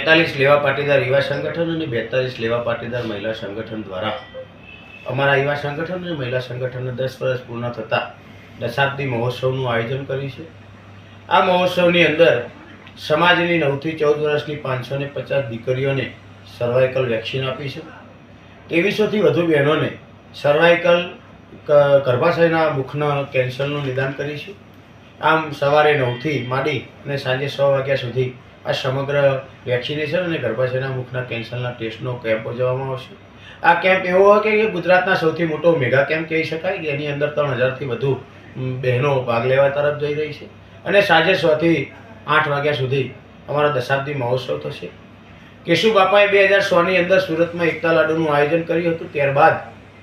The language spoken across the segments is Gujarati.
બેતાલીસ લેવા પાટીદાર યુવા સંગઠન અને બેતાલીસ લેવા પાટીદાર મહિલા સંગઠન દ્વારા અમારા યુવા સંગઠન અને મહિલા સંગઠનને દસ વર્ષ પૂર્ણ થતાં દશાબ્દી મહોત્સવનું આયોજન કર્યું છે. આ મહોત્સવની અંદર સમાજની નવથી ચૌદ વર્ષની પાંચસો ને પચાસ દીકરીઓને સર્વાઇકલ વેક્સિન આપી છે. ત્રેવીસોથી વધુ બહેનોને સર્વાઇકલ ગર્ભાશયના મુખના કેન્સરનું નિદાન કરીશું આમ સવારે નવથી માંડી અને સાંજે છ વાગ્યા સુધી આ સમગ્ર વેક્સિનેશન અને ગર્ભાશયના મુખના કેન્સરના ટેસ્ટનો કેમ્પ યોજવામાં આવશે. આ કેમ્પ એવો હોય કે ગુજરાતના સૌથી મોટો મેગા કેમ્પ કહી શકાય કે એની અંદર ત્રણ હજારથી વધુ બહેનો ભાગ લેવા તરફ જઈ રહી છે. અને સાંજે છથી આઠ વાગ્યા સુધી અમારો દશાબ્દી મહોત્સવ થશે. કેશુ બાપાએ બે હજાર સોની અંદર સુરતમાં એકતા લાડુનું આયોજન કર્યું હતું. ત્યારબાદ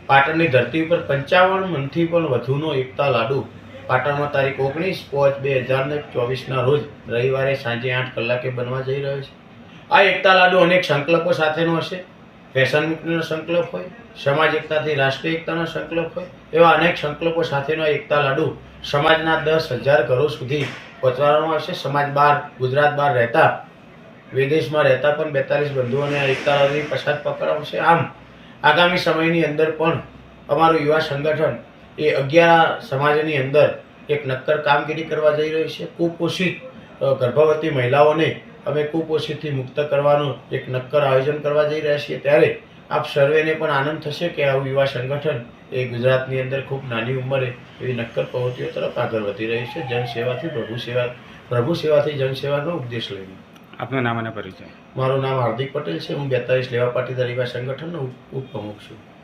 પાટણની ધરતી ઉપર પંચાવન મનથી પણ વધુનો એકતા લાડુ પાટણમાં તારીખ ઓગણીસ પાંચ બે હજાર ને ચોવીસના રોજ રવિવારે સાંજે આઠ કલાકે બનવા જઈ રહ્યો છે. આ એકતા લાડુ અનેક સંકલ્પો સાથેનો હશે. ફેશન મુક્તિનો સંકલ્પ હોય, સમાજ એકતાથી રાષ્ટ્રીય એકતાનો સંકલ્પ હોય, એવા અનેક સંકલ્પો સાથેનો એકતા લાડુ સમાજના દસ હજાર ઘરો સુધી પહોંચવાનો હશે. સમાજ બહાર, ગુજરાત બહાર રહેતા, વિદેશમાં રહેતા પણ બેતાલીસ બંધુઓને આ એકતા લાડુની પછાત પકડાવશે. આમ, આગામી સમયની અંદર પણ અમારું યુવા સંગઠન એ અગિયાર સમાજની અંદર એક નક્કર કામગીરી કરવા જઈ રહી છે. કુપોષિત ગર્ભવતી મહિલાઓને અમે કુપોષિતથી મુક્ત કરવાનું એક નક્કર આયોજન કરવા જઈ રહ્યા છીએ. ત્યારે આપ સર્વેને પણ આનંદ થશે કે આવું યુવા સંગઠન એ ગુજરાતની અંદર ખૂબ નાની ઉંમરે એવી નક્કર પ્રવૃત્તિઓ તરફ આગળ વધી રહી છે. જનસેવાથી પ્રભુ સેવા પ્રભુ સેવાથી જનસેવાનો ઉપદેશ લઈને. આપનું નામ અને પરિચય? મારું નામ હાર્દિક પટેલ છે. હું બેતાલીસ લેવા પાટીદાર યુવા સંગઠનનો ઉપ- ઉપપ્રમુખ છું.